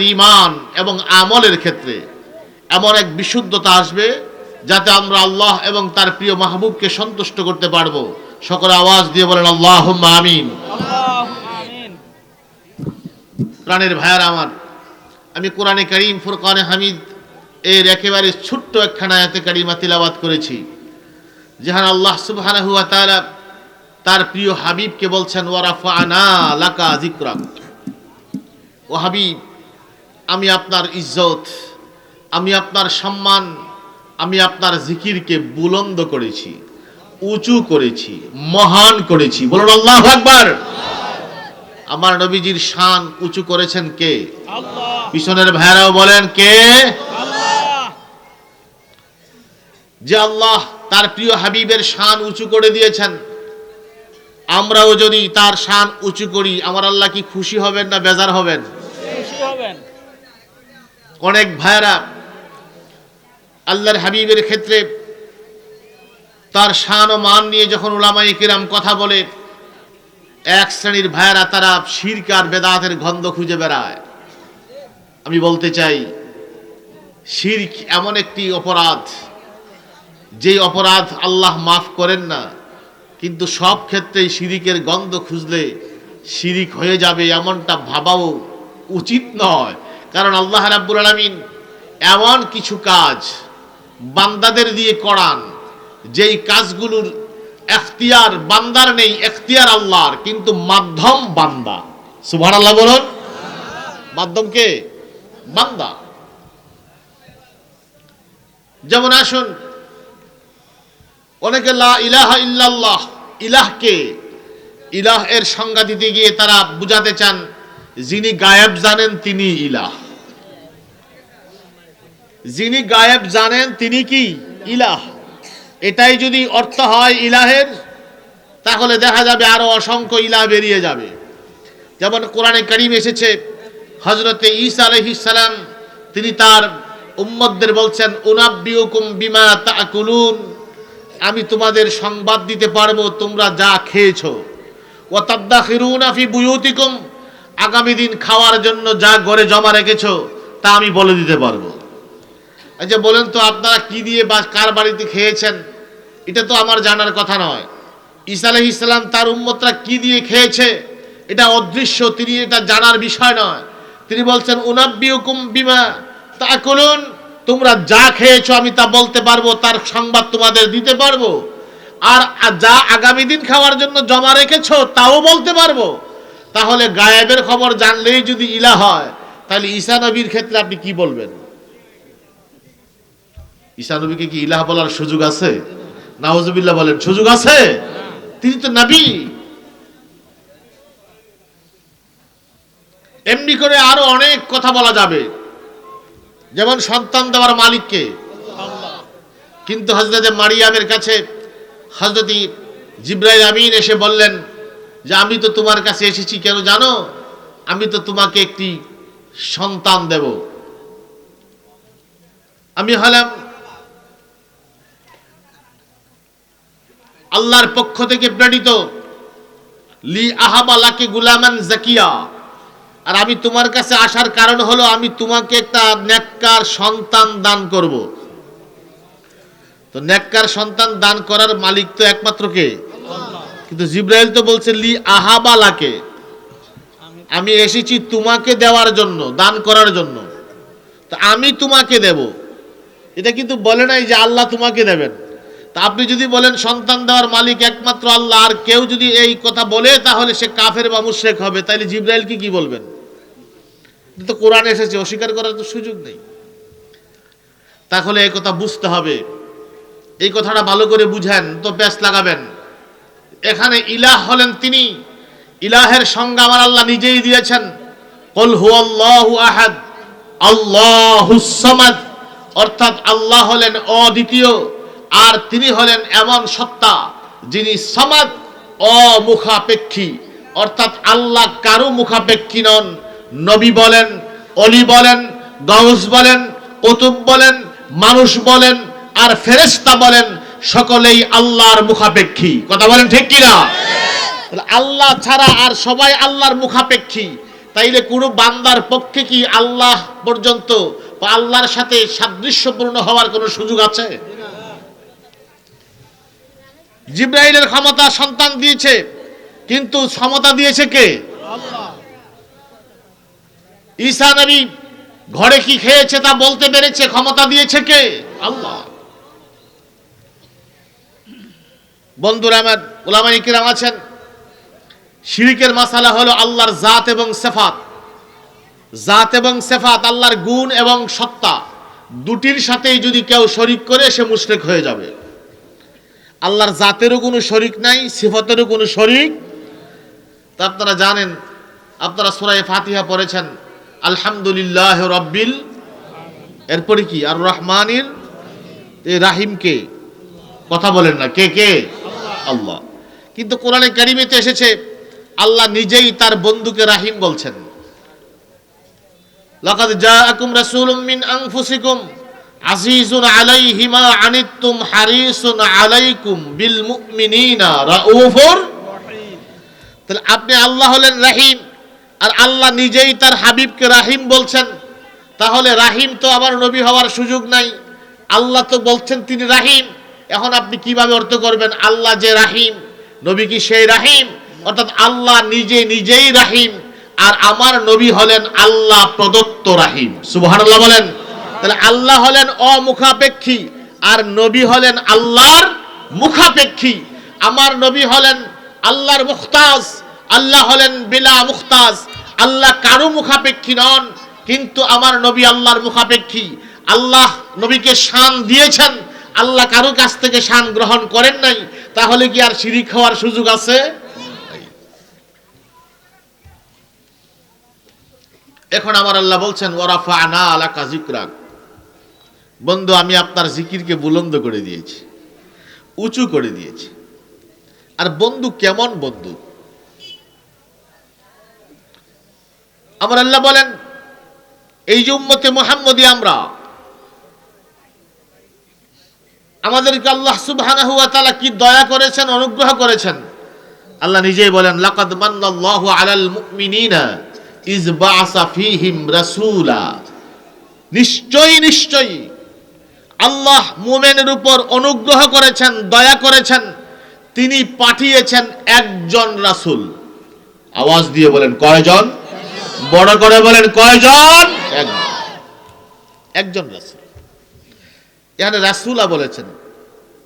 ইমান এবং আমলের ক্ষেত্রে এমন এক বিশুদ্ধতা আসবে যাতে আমরা আল্লাহ এবং তার প্রিয় মাহবুবকে সন্তুষ্ট করতে পারব। সকলে আওয়াজ দিয়ে বলেন আল্লাহ আমিন। প্রাণের ভাইয়ার আমার, আমি কোরআনে করিম, ফুরকানে হামিদ এর একেবারে ছোট্ট একখানা আয়াতে কারিমা তিলাবাত করেছি, যেখানে আল্লাহ তাআলা তার প্রিয় হাবিবকে বলছেন ওয়ারাফা আনা লাকা যিকরাক। ও হাবিব আমি আপনার ইজ্জত আমি আপনার সম্মান আমি আপনার জিকিরকে বুলন্দ করেছি উঁচু করেছি মহান করেছি। বলুন আল্লাহ আকবার। আমার নবীজির শান উঁচু করেছেন কে? পিছনের ভাইরাও বলেন কে? যে আল্লাহ তার প্রিয় হাবিবের শান উঁচু করে দিয়েছেন। আমরাও যদি তার শান উঁচু করি আমার আল্লাহ কি খুশি হবেন না বেজার হবেন? খুশি হবেন। অনেক ভাইরা আল্লাহর হাবিবের ক্ষেত্রে তার শান ও মান নিয়ে যখন উলামাই কিরাম কথা বলে, এক শ্রেণির ভাইয়েরা তারা শিরকার বেদাতের গন্ধ খুঁজে বেড়ায়। আমি বলতে চাই, শিরক এমন একটি অপরাধ, যেই অপরাধ আল্লাহ মাফ করেন না, কিন্তু সব ক্ষেত্রেই শিরিকের গন্ধ খুঁজলে শিরিক হয়ে যাবে এমনটা ভাবাও উচিত নয়। কারণ আল্লাহ রাব্বুল আলামিন এমন কিছু কাজ বান্দাদের দিয়ে করান, যেই কাজগুলোর এখতিয়ার বান্দার নেই, এখতিয়ার আল্লাহর, কিন্তু মাধ্যম বান্দা। সুবহানাল্লাহ বলুন। মাধ্যম কে? বান্দা। যেমন আসুন, অনেকে ইলাহা ইল্লাল্লাহ, ইলাহকে ইলাহ এর সংজ্ঞা দিতে গিয়ে তারা বুঝাতে চান, যিনি গায়েব জানেন তিনি ইলাহ। যিনি গায়েব জানেন তিনি কি? ইলাহ। এটাই যদি অর্থ হয় ইলাহের, তাহলে দেখা যাবে আরও অসংখ্য ইলাহ বেরিয়ে যাবে। যেমন কোরআনে করিম এসেছে হজরতে ঈসা সালাম, তিনি তার উম্মদদের বলছেন, উনাব্বিউকুম বিমা তাকুলুন আমি তোমাদের সংবাদ দিতে পারব, তোমরা যা খেয়েছো। ও তাদ্দাখিরুনা ফি বুয়ুতিকুম আগামী দিন খাওয়ার জন্য যা ঘরে জমা রেখেছো, তা আমি বলে দিতে পারব। আচ্ছা বলেন তো আপনারা কি দিয়ে বা কার বাড়িতে খেয়েছেন? এটা তো আমার জানার কথা নয়। ঈসা আলহ ইসলাম তার উম্মতরা কি দিয়ে খেয়েছে? এটা অদৃশ্য, তিনি এটা জানার বিষয় নয়। তিনি বলছেন উনাব্বি হুকুম বিমা তা করুন তোমরা যা খেয়েছো আমি তা বলতে পারব, তার সংবাদ তোমাদের দিতে পারব। আর যা আগামী দিন খাওয়ার জন্য জমা রেখেছো তাও বলতে পারব। তাহলে গায়েবের খবর জানলেই যদি ইলা হয়, তাহলে ঈসা নবীর ক্ষেত্রে আপনি কি বলবেন? ঈসা নবীকে কি ইলাহ বলার সুযোগ আছে? নাওজুবিল্লাহ বলেন, সুযোগ আছে? তিনি তো নবী। এমনি করে আরও অনেক কথা বলা যাবে। যেমন সন্তান দেওয়ার মালিককে। কিন্তু হজরতে মারিয়ামের কাছে হজরতি জিব্রাইল আমিন এসে বললেন যে, আমি তো তোমার কাছে এসেছি কেন জানো? আমি তো তোমাকে একটি সন্তান দেব। আমি হলাম আল্লাহর পক্ষ থেকে প্রেরিত। লি আহাবালাকে গুলামান জাকিয়া। আর আমি তোমার কাছে আসার কারণ হলো আমি তোমাকে একটা নেককার সন্তান দান করব। তো নেককার সন্তান দান করার মালিক তো একমাত্র কে? কিন্তু জিব্রাইল তো বলছে, লি আহাবালাকে আমি এসেছি তোমাকে দেওয়ার জন্য, দান করার জন্য। তো আমি তোমাকে দেব। এটা কিন্তু বলে নাই যে আল্লাহ তোমাকে দেবেন। তা আপনি যদি বলেন সন্তান দেওয়ার মালিক একমাত্র আল্লাহ, আর কেউ যদি এই কথা বলে, তাহলে সে কাফের বা মুশরেক হবে। তাইলে জিব্রাইল কি কি বলবেন? তো কোরআন এসেছে, অস্বীকার করার তো সুযোগ নেই। তাহলে এই কথা বুঝতে হবে। এই কথাটা ভালো করে বুঝেন, তো ব্যাস লাগাবেন। এখানে ইলাহ হলেন তিনি। ইলাহের সংজ্ঞা আমার আল্লাহ নিজেই দিয়েছেন। কল হু আল্লাহু আহাদ, আল্লাহুস সামাদ, অর্থাৎ আল্লাহ হলেন অদ্বিতীয়। আর তিনি হলেন এমন সত্তা যিনি সমাজ অমুখাপেক্ষী। অর্থাৎ আল্লাহ কারও মুখাপেক্ষী নন। নবী বলেন, অলি বলেন, গাউস বলেন, কুতুব বলেন, মানুষ বলেন, আর ফেরেশতা বলেন, সকলেই আল্লাহর মুখাপেক্ষী। কথা বলেন ঠিক কিনা? আল্লাহ ছাড়া আর সবাই আল্লাহর মুখাপেক্ষী। তাইলে কোনো বান্দার পক্ষে কি আল্লাহ পর্যন্ত আল্লাহর সাথে সাদৃশ্যপূর্ণ হওয়ার কোনো সুযোগ আছে? জিব্রাইলের ক্ষমতা সন্তান দিয়েছে কিন্তু ক্ষমতা দিয়েছে কে? ঈসা নবী ঘরে কি খেয়েছে তা বলতে পেরেছে? ক্ষমতা দিয়েছে কে? আল্লাহ। বন্ধুরা আমার ওলামাই কিরাম আছেন শিরিকের মাসালা হলো আল্লাহর জাত এবং সেফাত। জাত এবং সেফাত আল্লাহর গুণ এবং সত্তা দুটির সাথেই যদি কেউ শরিক করে সে মুশরিক হয়ে যাবে। আল্লাহর জাতেরও কোনো শরিক নাই, সিফতেরও কোনো শরিক। তা আপনারা জানেন, আপনারা সুরায় ফাতিহা পড়েছেন, আলহামদুলিল্লাহ রব্বিল এরপরে কি? আর রহমানির রাহিমকে কথা বলেন না। কে কে? আল্লাহ। কিন্তু কোরআনে কারিমেতে এসেছে, আল্লাহ নিজেই তার বন্ধুকে রাহিম বলছেন। লাকাদ জাআকুম রাসূলুম মিন আনফুসিকুম আজিজুন আলাইহি মা আনিত্তুম হারিসুন আলাইকুম বিল মুমিনিনা রাউফুর তাহলে আপনি আল্লাহ হলেন রাহিম, আর আল্লাহ নিজেই তার হাবিবকে রাহিম বলছেন। তাহলে রাহিম তো আবার নবী হওয়ার সুযোগ নাই। আল্লাহ তো বলছেন তিনি রাহিম। এখন আপনি কীভাবে অর্থ করবেন? আল্লাহ যে রাহিম, নবী কি সেই রাহিম? অর্থাৎ আল্লাহ নিজে নিজেই রাহিম, আর আমার নবী হলেন আল্লাহ প্রদত্ত রাহিম। সুবহানাল্লাহ বলেন। তাহলে আল্লাহ হলেন অমুখাপেক্ষী, আর নবী হলেন আল্লাহর মুখাপেক্ষী। আমার নবী হলেন আল্লাহর মুখতাজ, আল্লাহ হলেন বিলা মুখতাজ। আল্লাহ কারও মুখাপেক্ষী নন, কিন্তু আমার নবী আল্লাহর মুখাপেক্ষী। আল্লাহ নবীকে শান দিয়েছেন, আল্লাহ কারও কাছ থেকে শান গ্রহণ করেন নাই, তাহলে কি আর শিরিক হওয়ার সুযোগ আছে? এখন আমার আল্লাহ বলছেন ওরাফা আনা আলা কাজিকরাক বন্ধু, আমি আপনার জিকিরকে বুলন্দ করে দিয়েছি, উঁচু করে দিয়েছি। আর বন্ধু, কেমন বন্ধু? আমার আল্লাহ বলেন, এই যে উম্মতে মোহাম্মদী আমরা, আমাদেরকে আল্লাহ সুবহানাহু ওয়া তাআলা কি দয়া করেছেন, অনুগ্রহ করেছেন? আল্লাহ নিজেই বলেন, লাকাদ মান্নাল্লাহু আলাল মুমিনিনা ইজ বাআসা ফীহিম রাসূলা। নিশ্চয়ই নিশ্চয়ই। আল্লাহ মুমেনের উপর অনুগ্রহ করেছেন, দয়া করেছেন, তিনি পাঠিয়েছেন একজন রাসূল। আওয়াজ দিয়ে বলেন, কয়জন? বড় করে বলেন, কয়জন? একজন। রাসূল। এখানে রাসূলা বলেছেন,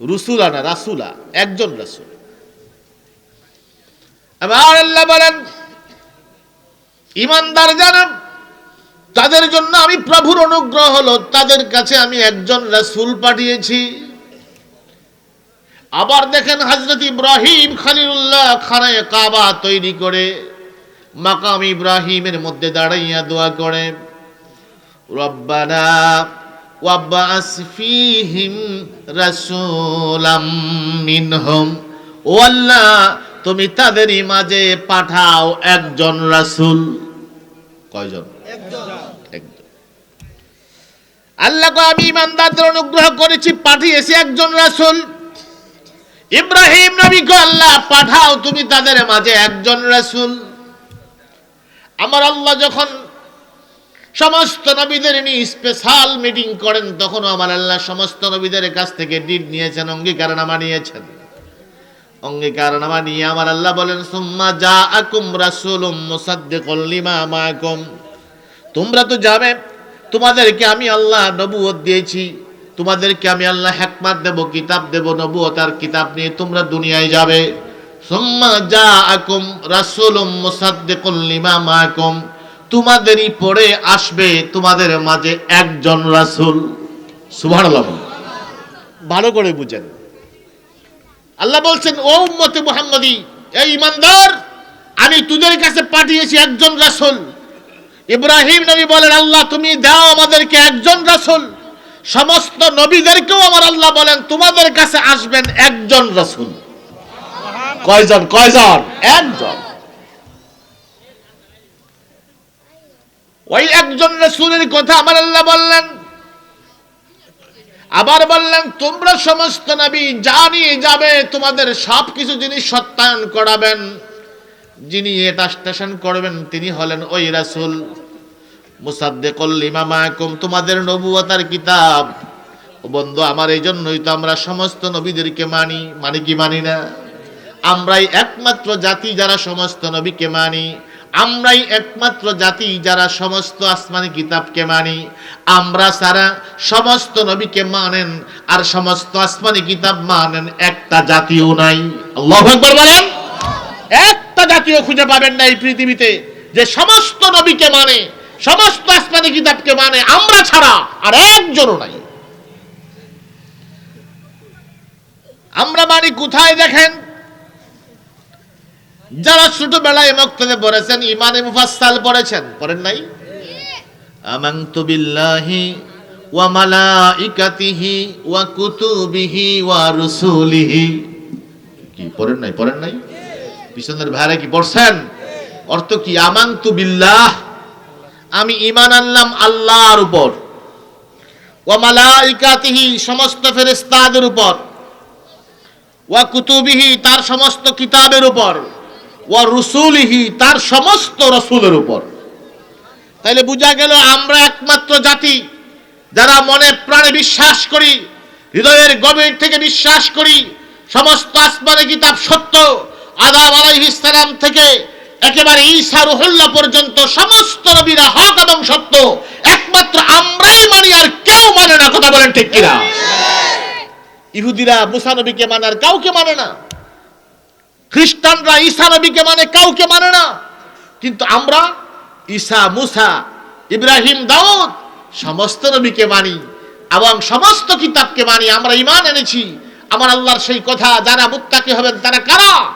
রুসুলা না, রাসূলা, একজন রাসূল। আল্লাহ বলেন, ইমানদার জানান তাদের জন্য আমি প্রভুর অনুগ্রহ হলো, তাদের কাছে আমি একজন রাসূল পাঠিয়েছি। আবার দেখেন হজরত ইব্রাহিম খালিলুল্লাহ খানায় কাবা তৈরি করে, মাকাম ইব্রাহিমের মধ্যে দাঁড়াইয়া দোয়া করে, রব্বানা ওয়াবাস ফীহিম রাসূলাম মিনহুম, ও আল্লাহ, তুমি তাদেরই মাঝে পাঠাও একজন রাসূল। কয়জন? আল্লাহ আমি ইমানদারদের অনুগ্রহ করেছি, পাঠিয়েছি একজন রাসূল। ইব্রাহিম নবীকে আল্লাহ পাঠাও, তুমি তাদের মাঝে একজন রাসূল। আমার আল্লাহ যখন সমস্ত নবীদের নিয়ে স্পেশাল মিটিং করেন তখন আমার আল্লাহ সমস্ত নবীদের কাছ থেকে ডিড নিয়েছেন, অঙ্গীকারনামা নিয়েছেন। অঙ্গীকারনামা নিয়ে আমার আল্লাহ বলেন, সুম্মা যা আকুম রাসুল মুসাদ্দিকুল লিমা মাআকুম। তোমরা তো যাবে তোমাদেরকে আমি আল্লাহ নবুয়ত দিয়েছি, তোমাদেরকে আমি আল্লাহ হেকমাত দেব, কিতাব দেব, নবুয়ত আর কিতাব নিয়ে তোমরা দুনিয়ায় যাবে। সুম্মা যা আকুম রাসূলুম মুসাদ্দিকুল লিমা মাআকুম। তোমাদেরই পরে আসবে তোমাদের মাঝে একজন রাসূল। বলুন। ভালো করে বুঝেন। আল্লাহ বলছেন, ও উম্মতে মুহাম্মদী এই ইমানদার, আমি তোদের কাছে পাঠিয়েছি একজন রাসূল। ইব্রাহিম নবী বলেন, আল্লাহ, তুমি দাও আমাদেরকে একজন রাসূল। সমস্ত নবীদেরকেও আমার আল্লাহ বলেন, তোমাদের কাছে আসবেন একজন রাসূল। কয়জন? কয়জন? একজন। ওই একজন রাসূলের কথা আমার আল্লাহ বললেন। আবার বললেন, তোমরা সমস্ত নবী যা নিয়ে যাবে, তোমাদের সব কিছু জিনিস সত্যায়ন করাবেন। যিনি এটা স্টেশন করবেন, তিনি হলেন ওই রাসুল। মুসাদ্দেকুল লিমা মায়াকুম তোমাদের নবুয়তার কিতাব। বন্ধু, আমার এই জন্যই তো আমরা সমস্ত নবীদেরকে মানি মানে কি মানি না? আমরাই একমাত্র জাতি যারা সমস্ত নবীকে মানি। আমরাই একমাত্র জাতি যারা সমস্ত আসমানি কিতাবকে মানি। আমরা সারা সমস্ত নবীকে মানেন, আর সমস্ত আসমানি কিতাব মানেন একটা জাতিও নাই। আল্লাহু বলেন। একটা জাতীয় খুঁজে পাবেন না এই পৃথিবীতে, যে সমস্ত নবীকে মানে সমস্ত আসমানি কিতাবকে মানে আমরা ছাড়া আর একজনও নাই। আমরা মানি কোথায় দেখেন? যারা ছোটবেলায় মক্তবে পড়েছেন, ইমানে মুফাসসাল পড়েছেন, পড়েন নাই? আমানতু বিল্লাহি ওয়া মালাইকাতিহি ওয়া কুতুবিহি ওয়া রুসুলিহি। কি, পড়েন নাই? পড়েন নাই? পিছনের ভাইরা কি পড়ছেন? অর্থ কি? আমানতু বিল্লাহ। আমি ঈমান আনলাম আল্লাহর উপর। সমস্ত ফেরেশতাদের উপর। কুতুবিহি তার সমস্ত কিতাবের উপর। রুসুলিহি তার সমস্ত রসুলের উপর। তাইলে বোঝা গেল আমরা একমাত্র জাতি, যারা মনে প্রাণে বিশ্বাস করি, হৃদয়ের গভীর থেকে বিশ্বাস করি, সমস্ত আসমানে কিতাব সত্য আদাম আলাইহিসসালাম থেকে একেবারে ঈসা রুহুল্লাহ পর্যন্ত সমস্ত নবীরা হক এবং সত্য, একমাত্র আমরাই মানি আর কেউ মানে না। কথা বলেন ঠিক কিনা? ইহুদিরা মুসা নবীকে মানে আর কাউকে মানে না। খ্রিস্টানরা ঈসা নবীকে মানে কাউকে মানে না। কিন্তু আমরা ঈসা, মুসা, ইব্রাহিম, দাউদ সমস্ত নবীকে মানি এবং সমস্ত কিতাবকে মানি। আমরা ইমান এনেছি। আমার আল্লাহর সেই কথা, যারা মুত্তাকি হবেন তারা কারা?